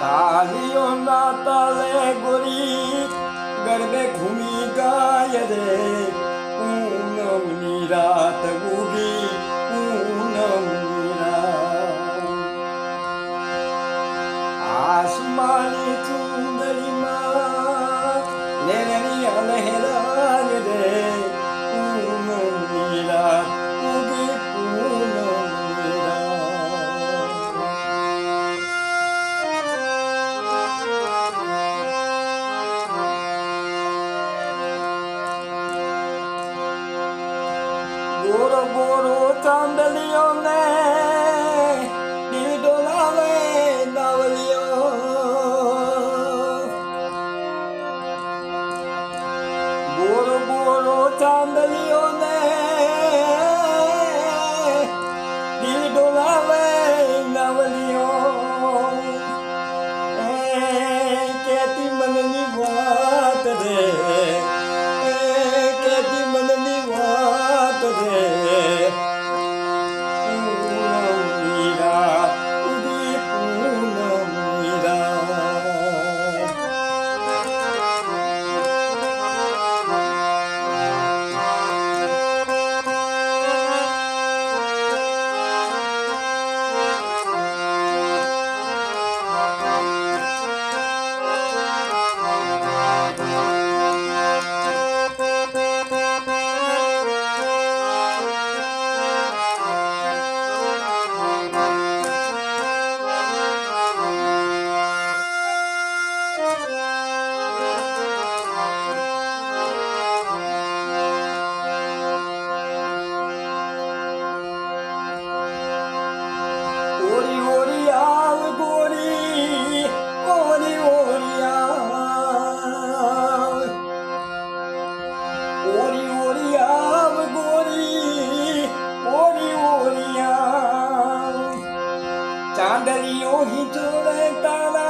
તાલીઓ ના તાલે ગોરી ગરબે ઘૂમી ગાય રે. Boro Boro Tambelione. ばかりをひつれたら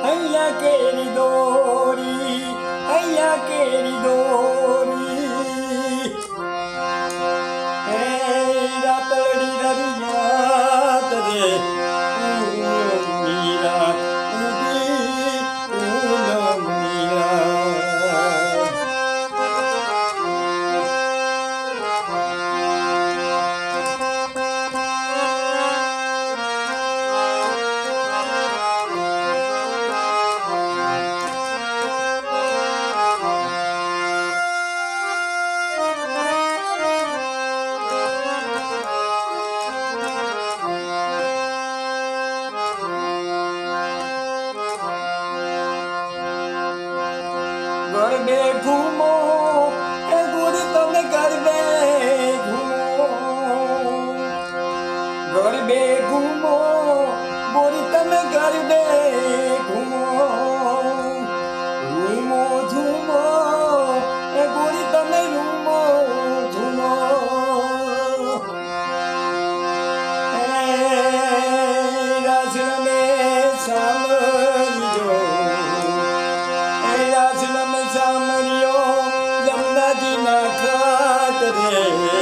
はやけりどりはやけりどり করবে ঘুমো এ গুরু তুমি করবে ঘুমো। করবে ঘুমো বড়ি তুমি করবে